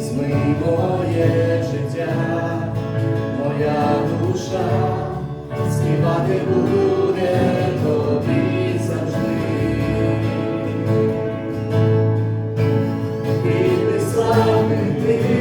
візьми моє життя, моя душа співати буде тобі завжди. І ти славний ти.